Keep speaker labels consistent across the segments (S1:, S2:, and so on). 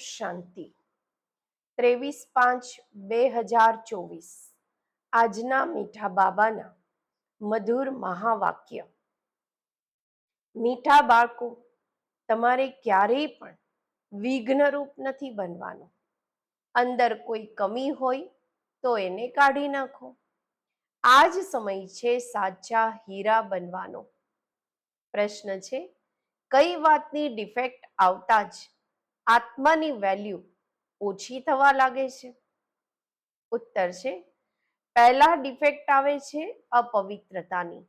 S1: શાંતિ. ત્રેવીસ પાંચ બે હજાર ચોવીસ. આજના મીઠા બાબાના મધુર મહાવાક્ય. મીઠા બાળકો, તમારે ક્યારેય પણ વિઘ્નરૂપ નથી બનવાનું. અંદર કોઈ કમી હોય તો એને કાઢી નાખો. આ જ સમય છે સાચા હીરા બનવાનો. પ્રશ્ન છે, કઈ વાતની ડિફેક્ટ આવતા જ આત્માની વેલ્યુ ઓછી થવા લાગે છે. ઉત્તર છે, પહેલા ડિફેક્ટ આવે છે અપવિત્રતાની.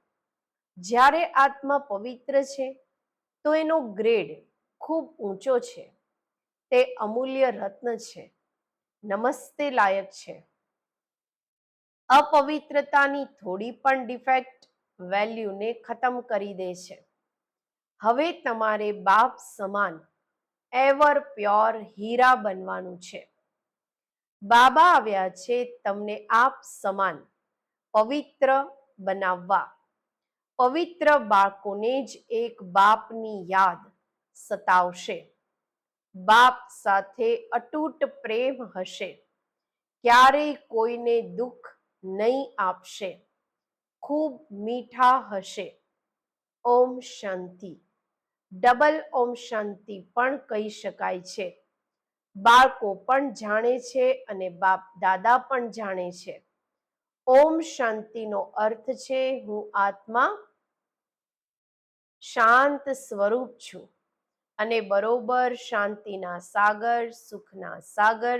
S1: જ્યારે આત્મા પવિત્ર છે, તો એનો ગ્રેડ ખૂબ ઊંચો છે. તે અમૂલ્ય રત્ન છે. નમસ્તે લાયક છે. અપવિત્રતાની થોડી પણ ડિફેક્ટ વેલ્યુને ખતમ કરી દે છે. હવે તમારે બાપ સમાન એવર પ્યોર હીરા બનવાનું છે. બાબા આવ્યા છે તમને આપ સમાન, પવિત્ર બનાવવા. પવિત્ર બાળકોને જ એક બાપની યાદ સતાવશે. બાપ સાથે અતૂટ પ્રેમ હશે. ક્યારેય કોઈને દુઃખ નહીં આપશે. ખૂબ મીઠા હશે. ઓમ શાંતિ. ડબલ ઓમ શાંતિ પણ કહી શકાય છે. બાળકો પણ જાણે છે અને બાપ દાદા પણ જાણે છે. ઓમ શાંતિનો અર્થ છે, હું આત્મા શાંત સ્વરૂપ છું અને બરોબર શાંતિના સાગર, સુખના સાગર,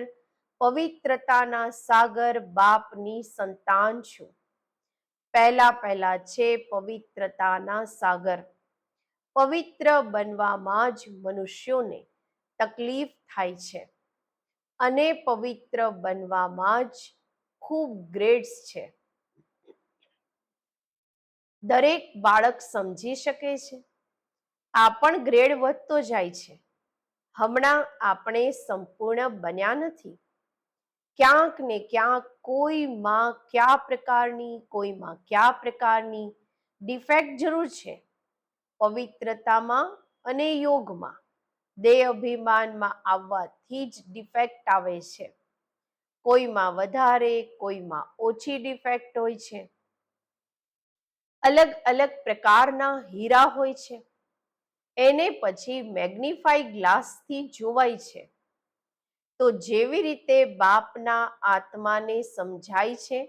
S1: પવિત્રતાના સાગર બાપની સંતાન છું. પહેલા પહેલા છે પવિત્રતાના સાગર. પવિત્ર બનવામાં જ મનુષ્યોને તકલીફ થાય છે. અને પવિત્ર બનવામાં જ ખૂબ ગ્રેડ્સ છે. દરેક બાળક સમજી શકે છે. આ પણ ગ્રેડ વધતો જાય છે. હમણાં આપણે સંપૂર્ણ બન્યા નથી. ક્યાંક ને ક્યાંક કોઈમાં કયા પ્રકારની, કોઈમાં કયા પ્રકારની ડિફેક્ટ જરૂર છે. પવિત્રતામાં અને યોગમાં. દેહ અભિમાનમાં આવવાથી જ ડિફેક્ટ આવે છે. કોઈમાં વધારે, કોઈમાં ઓછી ડિફેક્ટ હોય છે. અલગ અલગ પ્રકારના હીરા હોય છે. એને પછી મેગ્નિફાઈ ગ્લાસથી જોવાય છે. તો જેવી રીતે બાપના આત્માને સમજાય છે,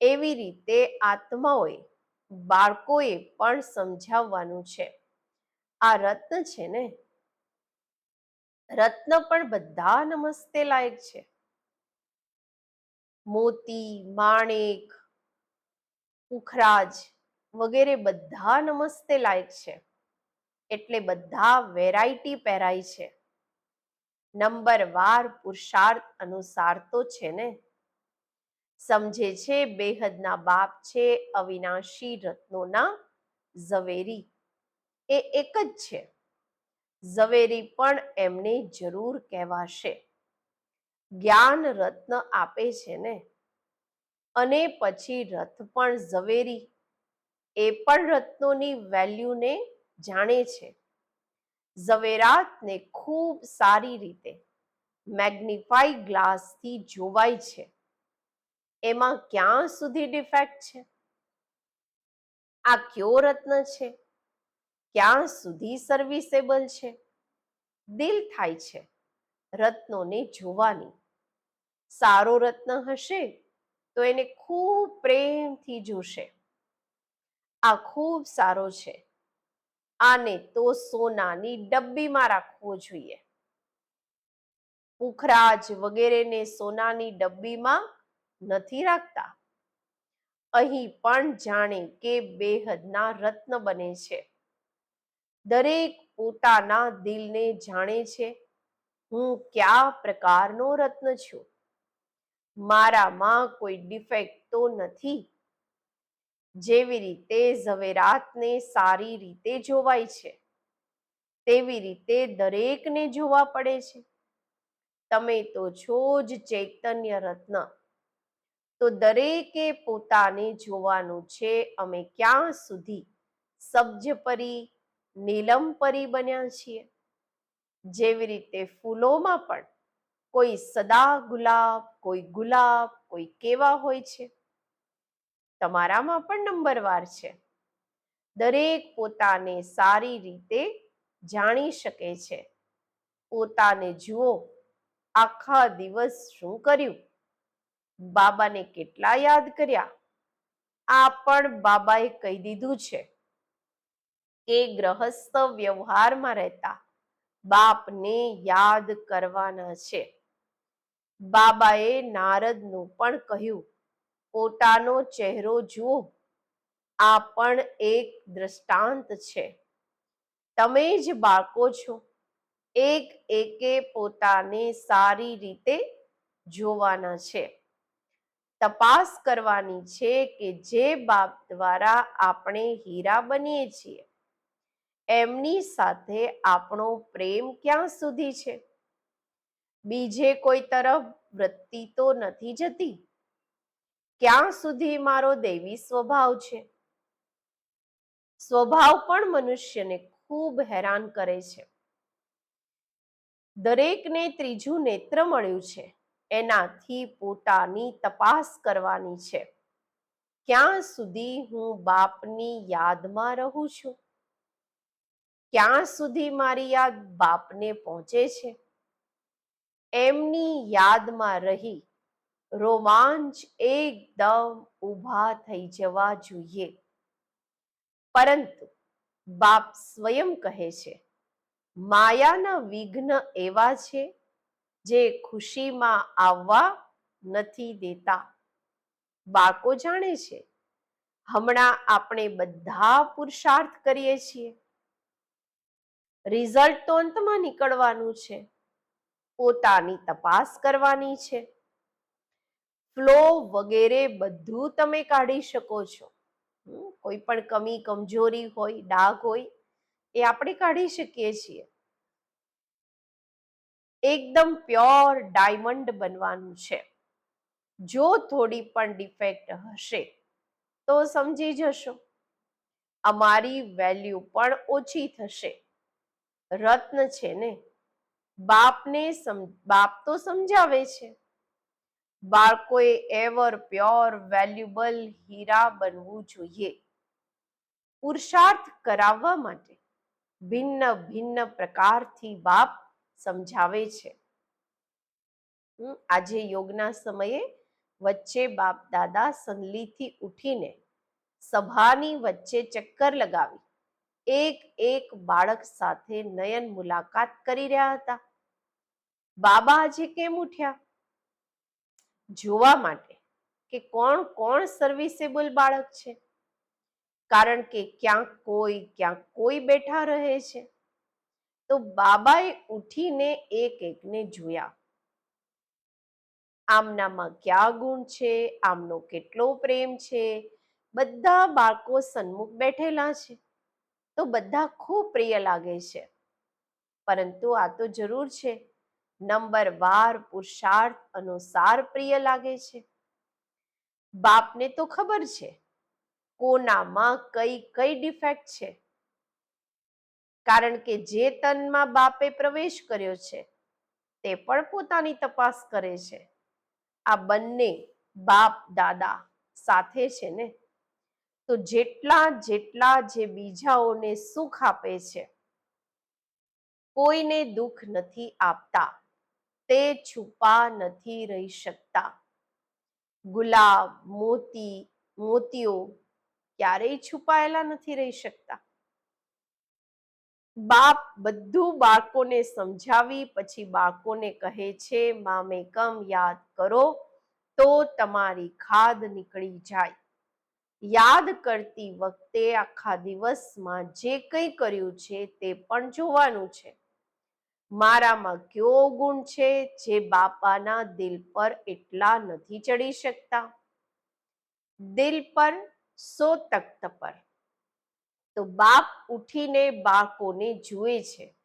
S1: એવી રીતે આત્માઓએ બાળકોએ પણ સમજાવવાનું છે. આ રત્ન છે ને? રત્ન પણ બધા નમસ્તે લાયક છે. મોતી, માણેક પુખરાજ વગેરે બધા નમસ્તે લાયક છે. એટલે બધા વેરાયટી પહેરાય છે. નંબર વાર પુરુષાર્થ અનુસાર તો છે ને? સમજે છે, બેહદના બાપ છે, અવિનાશી રત્નોના ઝવેરી. એ એક જ છે. ઝવેરી પણ એમને જરૂર કહેવાશે. જ્ઞાન રત્ન આપે છે ને? અને પછી રથ પણ ઝવેરી. એ પણ રત્નોની વેલ્યુને જાણે છે. ઝવેરાતને ખૂબ સારી રીતે મેગ્નિફાઈ ગ્લાસથી જોવાય છે. એમાં ક્યાં સુધી ડિફેક્ટ છે? આ કયો રત્ન છે? ક્યાં સુધી સર્વિસેબલ છે? દિલ થાય છે રત્નોને જોવાની. સારો રત્ન હશે તો એને ખૂબ પ્રેમથી જોશે. આ ખૂબ સારો છે. આને તો સોનાની ડબ્બીમાં રાખવો જોઈએ. પુખરાજ વગેરેને સોનાની ડબ્બીમાં નથી રાખતા. અહીં પણ જાણે કે બેહદના રત્ન બને છે. દરેક પોતાના દિલને જાણે છે, હું કયા પ્રકારનો રત્ન છું? મારામાં કોઈ ડિફેક્ટ તો નથી? જેવી રીતે ઝવેરાતને સારી રીતે જોવાય છે, તેવી રીતે દરેકને જોવા પડે છે. તમે તો છો જ ચૈતન્ય રત્ન. તો દરેકે પોતાને જોવાનું છે, અમે ક્યાં સુધી સબ્જ પરી નીલમ પરી બન્યા છીએ? જેવી રીતે ફૂલોમાં પણ કોઈ સદા ગુલાબ, કોઈ ગુલાબ, કોઈ કેવા હોય છે. તમારામાં પણ નંબરવાર છે. દરેક પોતાને સારી રીતે જાણી શકે છે. પોતાને જુઓ, આખા દિવસ શું કર્યું? બાબાને કેટલા યાદ કર્યા? આ પણ બાબાએ કહી દીધું છે. કે ગ્રહસ્થ વ્યવહારમાં રહેતા બાપને યાદ કરવાના છે. બાબાએ નારદનું પણ કહ્યું, પોતાનો ચહેરો જુઓ, આ પણ એક દ્રષ્ટાંત છે. તમે જ બાળકો છો. એક એકે પોતાને સારી રીતે જોવાના છે. તપાસ કરવાની છે કે જે બાપ દ્વારા આપણે હીરા બનીએ છીએ, એમની સાથે આપણો પ્રેમ ક્યાં સુધી છે? બીજે કોઈ તરફ વૃત્તિ તો નથી જતી? ક્યાં સુધી મારો દૈવી સ્વભાવ છે? સ્વભાવ પણ મનુષ્યને ખૂબ હેરાન કરે છે. દરેકને ત્રીજું નેત્ર મળ્યું છે. એનાથી પોતાની તપાસ કરવાની છે. ક્યાં સુધી હું બાપની યાદમાં રહું છું? ક્યાં સુધી મારી યાદ બાપને પહોંચે છે? એમની યાદમાં રહી રોમાંચ એકદમ ઊભા થઈ જવા જોઈએ. પરંતુ બાપ સ્વયં કહે છે, માયાના વિઘ્ન એવા છે જે ખુશીમાં આવવા નથી દેતા. બાળકો જાણે છે, હમણાં આપણે બધા પુરુષાર્થ કરીએ છીએ. રિઝલ્ટ તો અંતમાં નીકળવાનું છે. પોતાની તપાસ કરવાની છે. ફ્લો વગેરે બધું તમે કાઢી શકો છો. કોઈ પણ કમી, કમજોરી હોય, ડાઘ હોય, એ આપણે કાઢી શકીએ છીએ. એકદમ પ્યોર ડાયમંડ બનવાનું છે. જો થોડી પણ ડિફેક્ટ હશે, તો સમજી જશો. અમારી વેલ્યુ પણ ઓછી થશે. રત્ન છે ને? બાપને બાપ તો સમજાવે છે. બાળકોએ એવર પ્યોર વેલ્યુબલ હીરા બનવું જોઈએ. પુરુષાર્થ કરાવવા માટે ભિન્ન ભિન્ન પ્રકારથી બાપ સમજાવે છે. આજે યોગના સમયે વચ્ચે બાપ દાદા સંધલીથી ઉઠીને સભાની વચ્ચે ચક્કર લગાવી. એક એક બાળક સાથે નયન મુલાકાત કરી રહ્યા હતા. બાબા આજે કેમ ઉઠ્યા? જોવા માટે કે કોણ કોણ સર્વિસેબલ બાળક છે? કારણ કે ક્યાંક કોઈ ક્યાંક કોઈ બેઠા રહે છે. તો બાબાએ ઉઠીને એક એકને જોયા. આમનામાં ક્યાં ગુણ છે? આમનો કેટલો પ્રેમ છે? બધા બાળકો સન્મુખ બેઠેલા છે. તો બધા ખૂબ પ્રિય લાગે છે. પરંતુ આ તો જરૂર છે. નંબર વાર પુરુષાર્થ અનુસાર પ્રિય લાગે છે. બાપને તો ખબર છે. કોનામાં કઈ કઈ ડિફેક્ટ છે? કારણ કે જે તનમાં બાપે પ્રવેશ કર્યો છે, તે પણ પોતાની તપાસ કરે છે. આ બંને બાપ, દાદા સાથે છે ને? તો જેટલા જેટલા જે બીજાઓને સુખ આપે છે, કોઈને દુઃખ નથી આપતા, તે છુપા નથી રહી શકતા. ગુલાબ, મોતી, મોતીઓ ક્યારેય છુપાયેલા નથી રહી શકતા. બાપ બધું બાળકોને સમજાવી, પછી બાળકોને કહે છે મામેકમ યાદ કરો તો તમારી ખાદ નીકળી જાય. યાદ કરતી વખતે આખા દિવસમાં જે કંઈ કર્યું છે તે પણ જોવાનું છે. મારામાં કયો ગુણ છે જે બાપાના દિલ પર એટલા નથી ચડી શકતા? દિલ પર સો તખ્ત પર. તો બાપ ઉઠીને બાળકોને જુએ છે.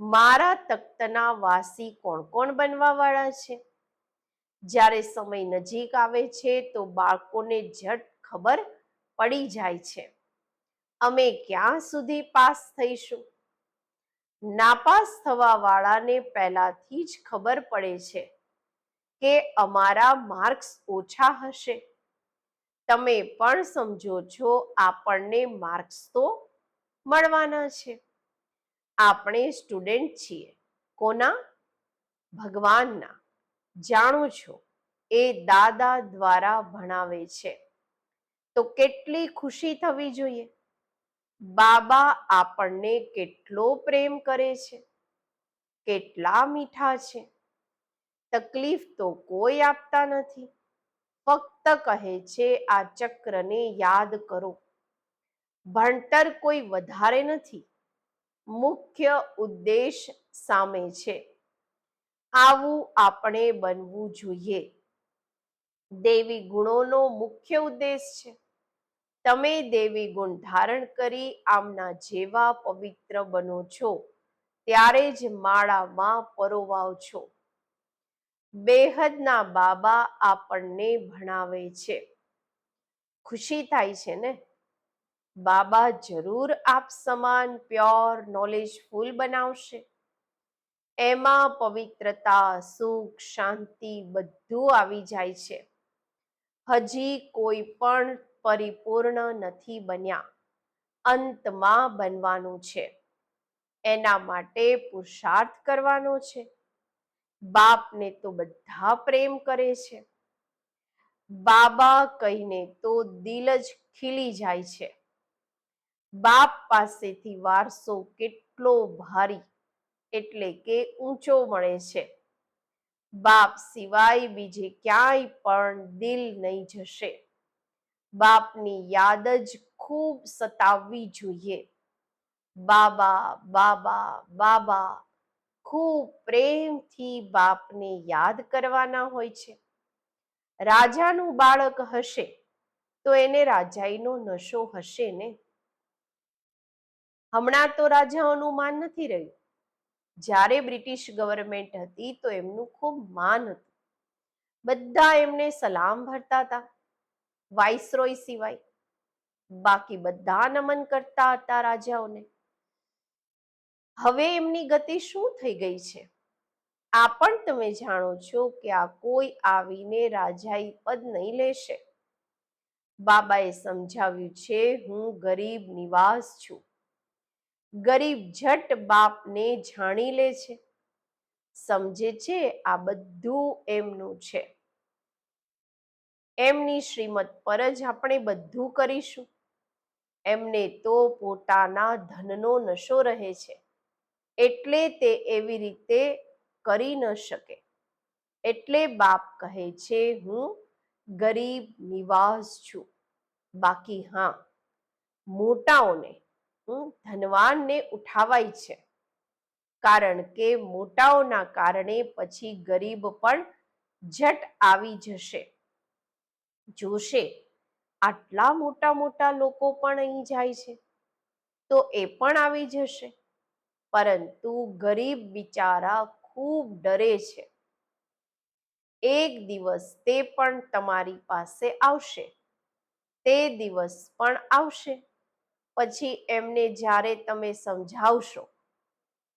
S1: મારા તખ્તના વાસી કોણ કોણ બનવા વાળા છે? જ્યારે સમય નજીક આવે છે તો બાળકોને ઝટ ખબર પડી જાય છે. અમે ક્યાં સુધી પાસ થઈશું? નાપાસ થવા વાળાને પહેલાથી જ ખબર પડે છે કે અમારા માર્ક્સ ઓછા હશે. તમે પણ સમજો છો, આપણને માર્ક્સ તો મળવાના છે. આપણે સ્ટુડન્ટ છીએ. કોના? ભગવાનના. જાણો છો, એ દાદા દ્વારા ભણાવે છે. તો કેટલી ખુશી થવી જોઈએ? બાબા આપણને કેટલો પ્રેમ કરે છે? કેટલા મીઠા છે? તકલીફ તો કોઈ આપતા નથી. ફક્ત કહે છે, આ ચક્રને યાદ કરો. ભણતર કોઈ વધારે નથી. મુખ્ય ઉદ્દેશ સામે છે. આવું આપણે બનવું જોઈએ. દેવી ગુણોનો મુખ્ય ઉદ્દેશ છે. તમે દેવી ગુણ ધારણ કરી આમના જેવા પવિત્ર બનો છો. ત્યારે જ માળામાં પરોવાવ છો. બેહદના બાબા આપણને ભણાવે છે. ખુશી થાય છે ને? બાબા જરૂર આપ સમાન પ્યોર નોલેજફુલ બનાવશે. એમાં પવિત્રતા, સુખ, શાંતિ બધું આવી જાય છે. હજી કોઈ પણ પરિપૂર્ણ નથી બન્યા. અંતમાં બનવાનું છે. એના માટે પુરુષાર્થ કરવાનો છે. બાપને તો બધા પ્રેમ કરે છે. બાબા કહીને તો દિલ જ ખીલી જાય છે. બાપ પાસેથી વારસો કેટલો ભારી, એટલે કે ઊંચો મળે છે. બાપ સિવાય બીજે ક્યાંય પણ દિલ નહીં જશે. બાપની યાદ જ ખૂબ સતાવવી જોઈએ. બાબા બાબા બાબા ખૂબ પ્રેમથી બાપને યાદ કરવાના હોય છે. રાજાનું બાળક હશે તો એને રાજાઈનો નશો હશે ને? હમણાં તો રાજાઓનું માન નથી રહ્યું. જ્યારે બ્રિટિશ ગવર્મેન્ટ હતી તો એમનું ખૂબ માન હતું. બધા એમને સલામ ભરતા હતા, વાઇસરોય સિવાય. બાકી બધા નમન કરતા હતા રાજાઓને. હવે એમની ગતિ શું થઈ ગઈ છે? આ પણ તમે જાણો છો કે આ કોઈ આવીને રાજાઈ પદ નહીં લેશે. બાબાએ સમજાવ્યું છે, હું ગરીબ નિવાસ છું. ગરીબ જટ બાપને જાણી લે છે. સમજે છે આ બધું એમનું છે. એમની શ્રીમત પર જ આપણે બધું કરીશું. એમને તો પોતાના ધનનો નશો રહે છે. એટલે તે એવી રીતે કરી ન શકે. એટલે બાપ કહે છે, હું ગરીબ નિવાસ છું. બાકી હા, મોટાઓને, હું ધનવાનને ઉઠાવાય છે. કારણ કે મોટાઓના કારણે પછી ગરીબ પણ જટ આવી જશે. જોશે, આટલા મોટા મોટા લોકો પણ અહીં જાય છે. તો એ પણ આવી જશે. પરંતુ ગરીબ બિચારા ખૂબ ડરે છે. એક દિવસ તે પણ તમારી પાસે આવશે. તે દિવસ પણ આવશે. પછી એમને જ્યારે તમે સમજાવશો,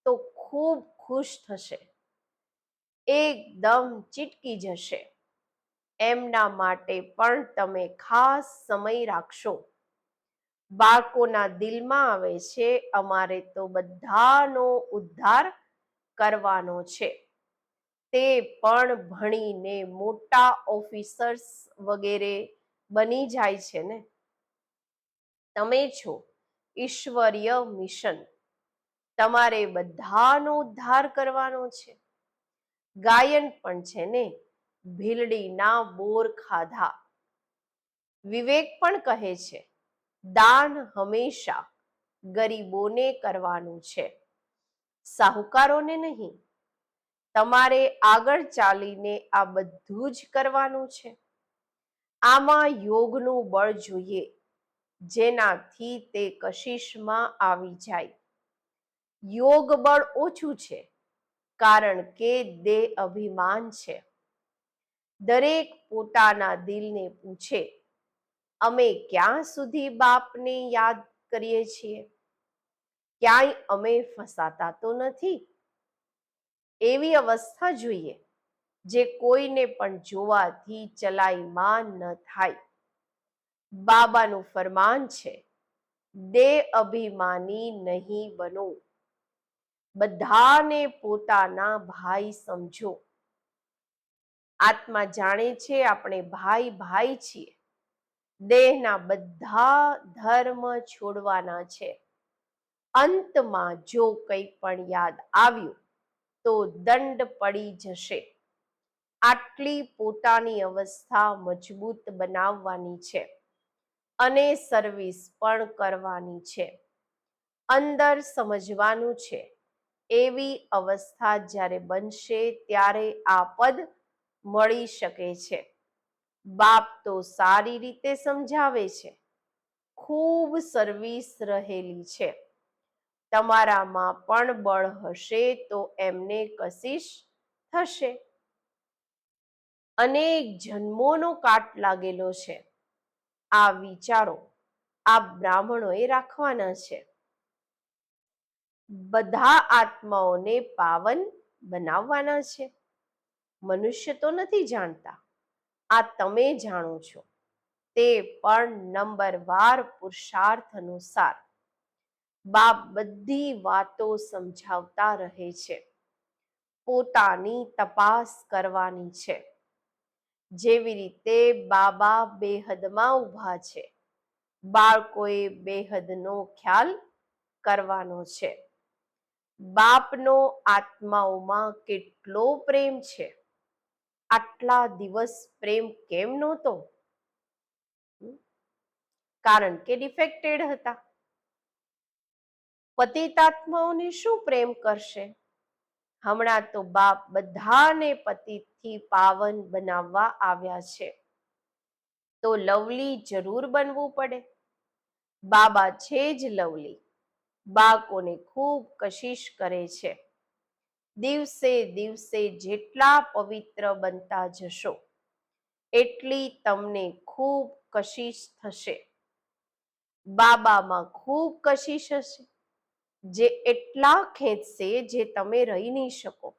S1: તો ખૂબ ખુશ થશે. એકદમ ચીટકી જશે. એમના માટે પણ તમે ખાસ સમય રાખશો. બાળકોના દિલમાં આવે છે, અમારે તો બધાનો ઉદ્ધાર કરવાનો છે. તે પણ ભણીને મોટા ઓફિસર્સ વગેરે બની જાય છે ને? તમે છો ઈશ્વરીય મિશન. તમારે બધાનો ઉદ્ધાર કરવાનો છે. ગાયન પણ છે ને? ભીલડીના બોર ખાધા. વિવેક પણ કહે છે. દાન હંમેશા ગરીબોને કરવાનું છે. સાહુકારોને નહીં, તમારે આગળ ચાલીને આ બધું જ કરવાનું છે. આમાં યોગનું બળ જોઈએ, જેનાથી તે કશિશમાં આવી જાય. યોગ બળ ઓછું છે, કારણ કે દેહ અભિમાન છે. દરેક પોતાના દિલને પૂછે અમે ક્યાં સુધી બાપને યાદ કરીએ છીએ? ક્યાંય અમે ફસાતા તો નથી? એવી અવસ્થા જોઈએ જે કોઈને પણ જોવાથી ચલાઈમાં ન થાય. બાબાનું ફરમાન છે, દે અભિમાની નહીં બનો. બધાને પોતાના ભાઈ સમજો. આત્મા જાણે છે, આપણે ભાઈ ભાઈ છીએ. દેહના બધા ધર્મ છોડવાના છે. અંતમાં જો કંઈ પણ યાદ આવ્યું, તો દંડ પડી જશે. આટલી પોતાની અવસ્થા મજબૂત બનાવવાની છે અને સર્વિસ પણ કરવાની છે. અંદર સમજવાનું છે, એવી અવસ્થા જ્યારે બનશે ત્યારે આ પદ મળી શકે છે. બાપ તો સારી રીતે સમજાવે છે. ખૂબ સર્વિસ રહેલી છે. તમારામાં પણ બળ હશે તો એમને કશિશ થશે. અનેક જન્મોનો કાટ લાગેલો છે. આ વિચારો આ બ્રાહ્મણોએ રાખવાના છે. બધા આત્માઓને પાવન બનાવવાના છે. મનુષ્ય તો નથી જાણતા. આ તમે જાણો છો. તે પણ નંબરવાર પુરુષાર્થ અનુસાર. બાપ બધી વાતો સમજાવતા રહે છે. પોતાની તપાસ કરવાની છે. જેવી રીતે બાબા બેહદમાં ઊભા છે. બાળકોએ બેહદનો ખ્યાલ કરવાનો છે. બાપનો આત્માઓમાં કેટલો પ્રેમ છે. આટલા દિવસ પ્રેમ કેમ નહોતો? કારણ કે ડિફેક્ટેડ હતા. પતિતાત્માઓને શું પ્રેમ કરશે? હમણાં તો બાપ બધાને પતિથી પાવન બનાવવા આવ્યા છે. તો લવલી જરૂર બનવું પડે. બાબા છે જ લવલી. બાળકોને ખૂબ કશિશ કરે છે. દિવસે દિવસે જેટલા પવિત્ર બનતા જશો, એટલી તમને ખૂબ કશિશ થશે. બાબામાં ખૂબ કશિશ હશે, જે એટલા ખેંચશે જે તમે રહી નહીં શકો.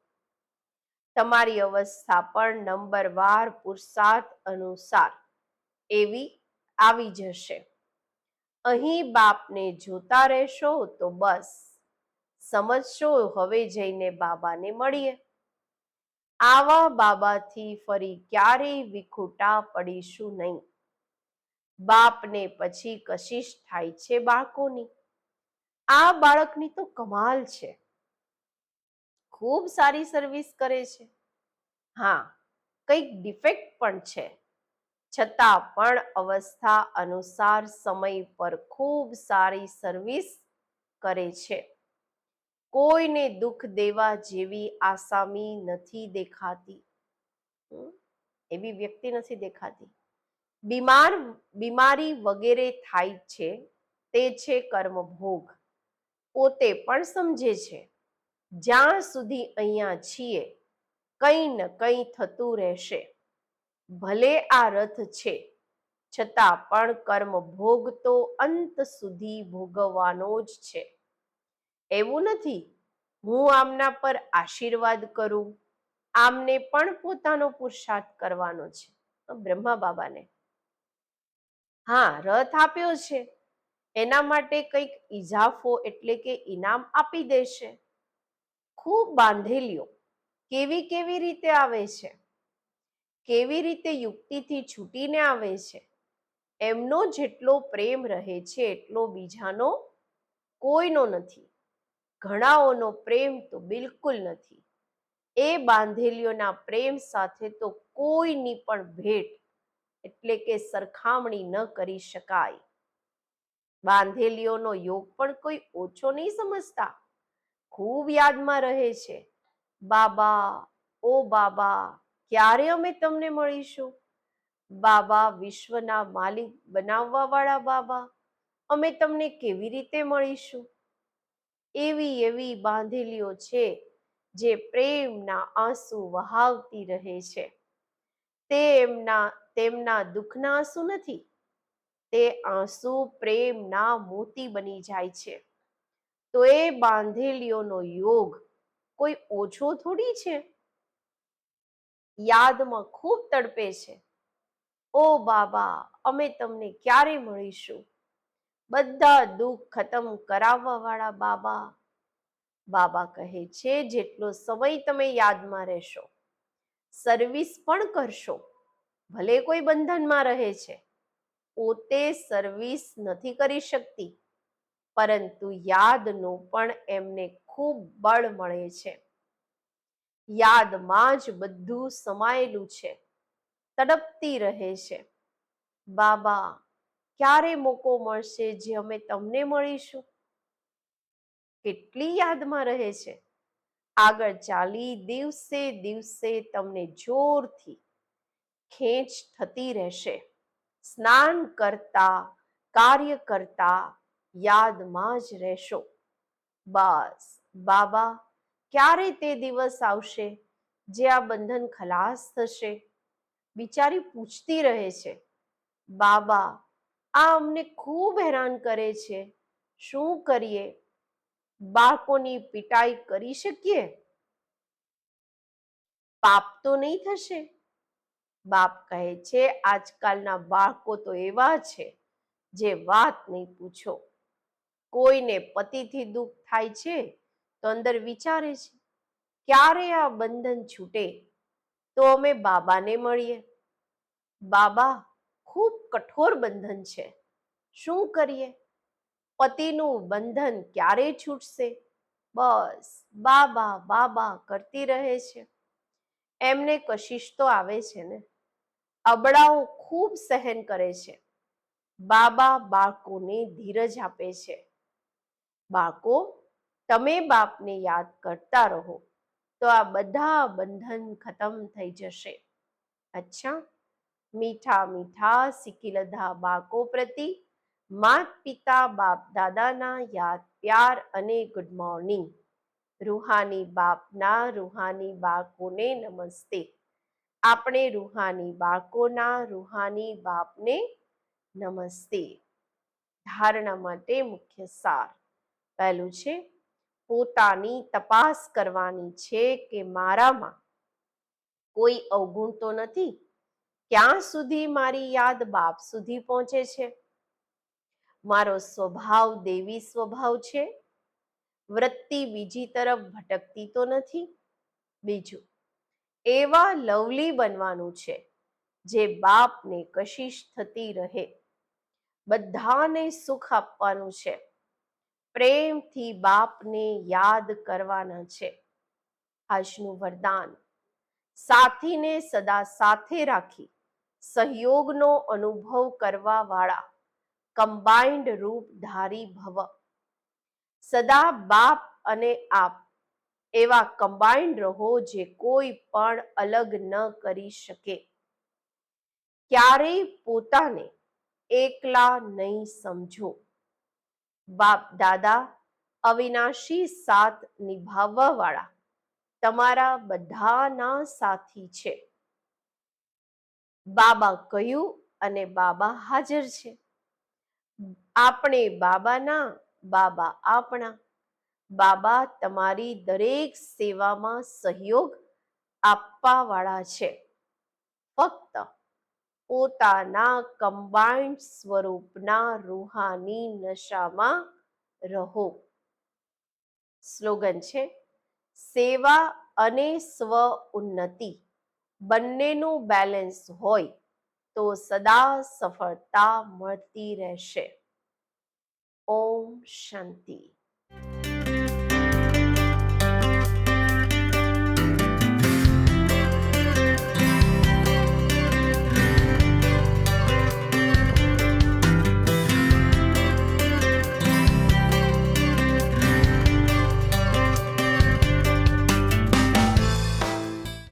S1: તમારી અવસ્થા પણ નંબરવાર પુરુષાર્થ અનુસાર એવી આવી જશે. અહીં બાપને જોતા રહેશો તો બસ. સમજશો, હવે જઈને બાબાને મળીએ. આવા બાબાથી ફરી ક્યારેય વિખૂટા પડીશું નહીં. બાપને પછી કશિશ થાય છે બાળકોની. આ બાળકની તો કમાલ છે. ખૂબ સારી સર્વિસ કરે છે. હા, કંઈક ડિફેક્ટ પણ છે. છતાં પણ અવસ્થા અનુસાર સમય પર ખૂબ સારી સર્વિસ કરે છે. કોઈને દુઃખ દેવા જેવી આસામી નથી દેખાતી. એવી વ્યક્તિ નથી દેખાતી. બીમાર, બીમારી વગેરે થાય છે, તે છે કર્મ ભોગ પોતે પણ સમજે છે. જ્યાં સુધી અહીંયા છીએ, કંઈ ન કંઈ થતું રહેશે. ભલે આ રથ છે, છતાં પણ કર્મ ભોગ તો અંત સુધી ભોગવવાનો જ છે. એવું નથી. હું આમના પર આશીર્વાદ કરું. આમને પણ પોતાનો પુરુષાર્થ કરવાનો છે. બ્રહ્મા બાબાને. હા, રથ આપ્યો છે. એના માટે કંઈક ઈજાફો એટલે કે ઇનામ આપી દેશે. ખૂબ બાંધેલીઓ. કેવી કેવી રીતે આવે છે? કેવી રીતે યુક્તિથી છૂટીને આવે છે? એમનો જેટલો પ્રેમ રહે છે, એટલો બીજાનો કોઈનો નથી. ઘણાઓનો પ્રેમ તો બિલકુલ નથી. એ બાંધેલીઓના પ્રેમ સાથે તો કોઈની પણ ભેટ એટલે કે સરખામણી ન કરી શકાય. બાંધેલીઓનો યોગ પણ કોઈ ઓછો નહીં સમજતા. ખૂબ યાદમાં રહે છે. બાબા, ઓ બાબા, ક્યારે અમે તમને મળીશું? બાબા વિશ્વના માલિક બનાવવા વાળા બાબા, અમે તમને કેવી રીતે મળીશું? એવી એવી બાંધેલીઓ છે જે પ્રેમના આંસુ વહાવતી રહે છે. તે એમના, તેમના દુઃખના આંસુ નથી. તે આંસુ પ્રેમના મોતી બની જાય છે. તો એ બાંધેલીઓનો યોગ કોઈ ઓછો થોડી છે? યાદમાં ખૂબ તડપે છે. ઓ બાબા, અમે તમને ક્યારે મળીશું? બધા દુઃખ ખતમ કરાવવા વાળા બાબા બાબા કહે છે, જેટલો સમય તમે યાદમાં રહેશો સર્વિસ પણ કરશો, ભલે કોઈ બંધનમાં રહે છે, પોતે સર્વિસ નથી કરી શકતી, પરંતુ યાદનું પણ એમને ખૂબ બળ મળે છે. યાદમાં જ બધું સમાયેલું છે, તડપતી રહે છે. બાબા ક્યારે મોકો મળશે જે અમે તમને મળીશું? કેટલી યાદમાં રહે છે? આગળ ચાલી દિવસે દિવસે તમને જોરથી ખેંચ થતી રહેશે. સ્નાન કરતા, કાર્ય કરતા યાદમાં જ રહેશો. બસ, બાબા, ક્યારે તે દિવસ આવશે જે આ બંધન ખલાસ થશે? બિચારી પૂછતી રહે છે. બાબા આ અમને ખૂબ હેરાન કરે છે. શું કરીએ? બાળકોની પિટાઈ કરી શકીએ? પાપ તો નહીં થશે? બાપ કહે છે, આજકાલના બાળકો તો એવા છે, જે વાત નહીં પૂછો. કોઈને પતિથી દુઃખ થાય છે, તો અંદર વિચારે છે, ક્યારે આ બંધન છૂટે? તો અમે બાબાને મળીએ. બાબા ખૂબ કઠોર બંધન છે. શું કરીએ? પતિનું બંધન ક્યારે છૂટશે? બસ, બાબા બાબા કરતી રહે છે. એમને કશિશ તો આવે છે ને? અબડાઓ ખૂબ સહન કરે છે. બાબા બાળકોને ધીરજ આપે છે. બાળકો, તમે બાપને યાદ કરતા રહો. તો આ બધા બંધન ખતમ થઈ જશે. અચ્છા. મીઠા મીઠા સિકીલધા બાળકો પ્રતિ. માત પિતા બાપ દાદાના યાદ, પ્યાર અને ગુડ મોર્નિંગ રૂહાની બાપના રૂહાની બાળકોને નમસ્તે. આપણે રૂહાની બાળકોના રૂહાની બાપને નમસ્તે. ધારણા માટે મુખ્ય સાર. પહેલું છે, પોતાની તપાસ કરવાની છે કે મારામાં કોઈ અવગુણ તો નથી? ક્યાં સુધી મારી યાદ બાપ સુધી પહોંચે છે? મારો સ્વભાવ દેવી સ્વભાવ છે. વૃત્તિ બીજી તરફ ભટકતી તો નથી. બીજું, એવા લવલી બનવાનું છે જે બાપને કશિશ થતી રહે. બધાને સુખ આપવાનું છે. પ્રેમથી બાપને યાદ કરવાના છે. આજનું વરદાન સાથીને સદા સાથે રાખી. સહયોગનો અનુભવ કરવાવાળા. કમ્બાઇન્ડ રૂપ ધારી ભવ. સદા બાપ અને આપ. એવા કમ્બાઇન્ડ રહો જે કોઈ પણ અલગ ન કરી શકે. ક્યારેય પોતાને એકલા નહીં સમજો. બાપ, દાદા, અવિનાશી સાથ નિભાવવાવાળા. તમારા બધાના સાથી છે. બાબા કહ્યું અને બાબા હાજર છે. આપણે બાબાના, બાબા આપણા. બાબા તમારી દરેક સેવામાં સહયોગ આપવાવાળા છે. ફક્ત પોતાના કમ્બાઇન્ડ સ્વરૂપના રૂહાની નશામાં રહો. સ્લોગન છે, સેવા અને સ્વ ઉન્નતિ. બંનેનું બેલેન્સ હોય તો સદા સફળતા મળતી રહેશે. ઓમ શાંતિ.